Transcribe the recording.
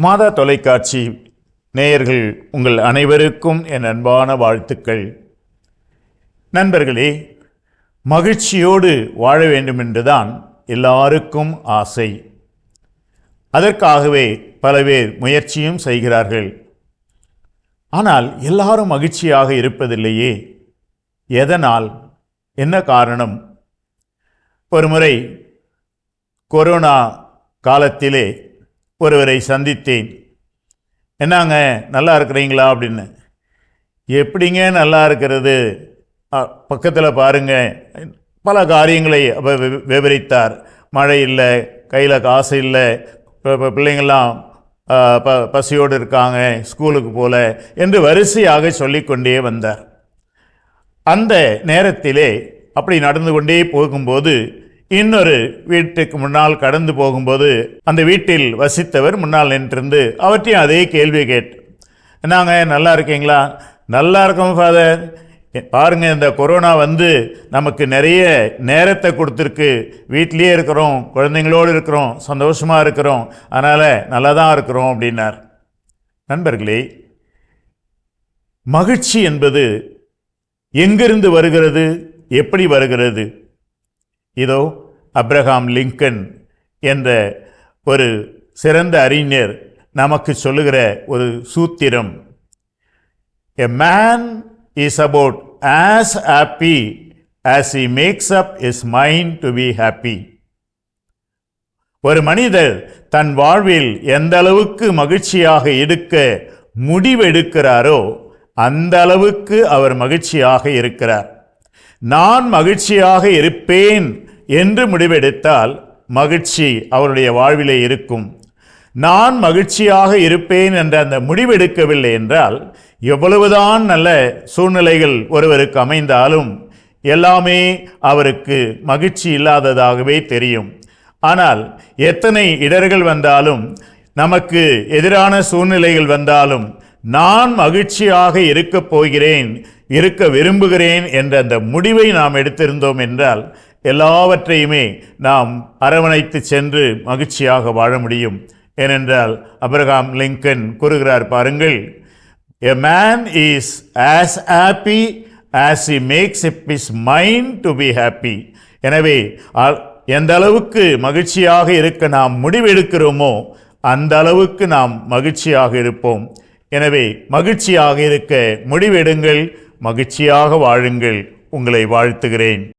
மாதா தொலைக்காட்சி நேயர்கள் உங்கள் அனைவருக்கும் என் அன்பான வாழ்த்துக்கள். நண்பர்களே மகிழ்ச்சியோடு வாழ வேண்டும் என்றுதான் எல்லாருக்கும் ஆசை. அதற்காகவே பல பேர் முயற்சியும் செய்கிறார்கள். ஆனால் எல்லாரும் மகிழ்ச்சியாக இருப்பதில்லையே. எதனால்? என்ன காரணம்? ஒருமுறை கொரோனா காலத்திலே ஒருவரை சந்தித்தேன். என்னங்க நல்லா இருக்கிறீங்களா? அப்படின்னு. எப்படிங்க நல்லா இருக்கிறது? பக்கத்தில் பாருங்க. பல காரியங்களை அப்ப விவரித்தார். மழை இல்லை கையில் காசு இல்லை இப்போ பிள்ளைங்கள்லாம் ப பசியோடு இருக்காங்க ஸ்கூலுக்கு போல என்று வரிசையாக சொல்லிக்கொண்டே வந்தார். அந்த நேரத்திலே அப்படி நடந்து கொண்டே போகும்போது இன்னொரு வீட்டுக்கு முன்னால் கடந்து போகும்போது அந்த வீட்டில் வசித்தவர் முன்னால் நின்றிருந்து அவற்றையும் அதே கேள்வி கேட்டு நாங்கள் நல்லா இருக்கீங்களா? நல்லா இருக்கோம் ஃபாதர் பாருங்கள் இந்த கொரோனா வந்து நமக்கு நிறைய நேரத்தை கொடுத்துருக்கு. வீட்லேயே இருக்கிறோம் குழந்தைங்களோடு இருக்கிறோம் சந்தோஷமாக இருக்கிறோம். அதனால் நல்லா தான் இருக்கிறோம் அப்படின்னார். நண்பர்களே மகிழ்ச்சி என்பது எங்கிருந்து வருகிறது எப்படி வருகிறது? இதோ அப்ரஹாம் லிங்கன் என்ற ஒரு சிறந்த அறிஞர் நமக்கு சொல்லுகிற ஒரு சூத்திரம். A man is about as happy as he makes up his mind to be happy ஒரு மனிதர் தன் வாழ்வில் எந்த அளவுக்கு மகிழ்ச்சியாக இருக்க முடிவெடுக்கிறாரோ அந்த அளவுக்கு அவர் மகிழ்ச்சியாக இருக்கிறார். நான் மகிழ்ச்சியாக இருப்பேன் என்று முடிவெடுத்தால் மகிழ்ச்சி அவருடைய வாழ்விலே இருக்கும். நான் மகிழ்ச்சியாக இருப்பேன் என்ற அந்த முடிவெடுக்கவில்லை என்றால் எவ்வளவுதான் நல்ல சூழ்நிலைகள் ஒருவருக்கு அமைந்தாலும் எல்லாமே அவருக்கு மகிழ்ச்சி இல்லாததாகவே தெரியும். ஆனால் எத்தனை இடர்கள் வந்தாலும் நமக்கு எதிரான சூழ்நிலைகள் வந்தாலும் நான் மகிழ்ச்சியாக இருக்கப் போகிறேன் இருக்க விரும்புகிறேன் என்ற அந்த முடிவை நாம் எடுத்திருந்தோம் என்றால் எல்லாவற்றையுமே நாம் அரவணைத்து சென்று மகிழ்ச்சியாக வாழ முடியும். ஏனென்றால் அப்ரஹாம் லிங்கன் கூறுகிறார் பாருங்கள் a man is as happy as he makes up his mind to be happy எனவே அ- எந்த அளவுக்கு மகிழ்ச்சியாக இருக்க நாம் முடிவெடுக்கிறோமோ அந்த அளவுக்கு நாம் மகிழ்ச்சியாக இருப்போம். எனவே மகிழ்ச்சியாக இருக்க முடிவெடுங்கள் மகிழ்ச்சியாக வாழுங்கள். உங்களை வாழ்த்துகிறேன்.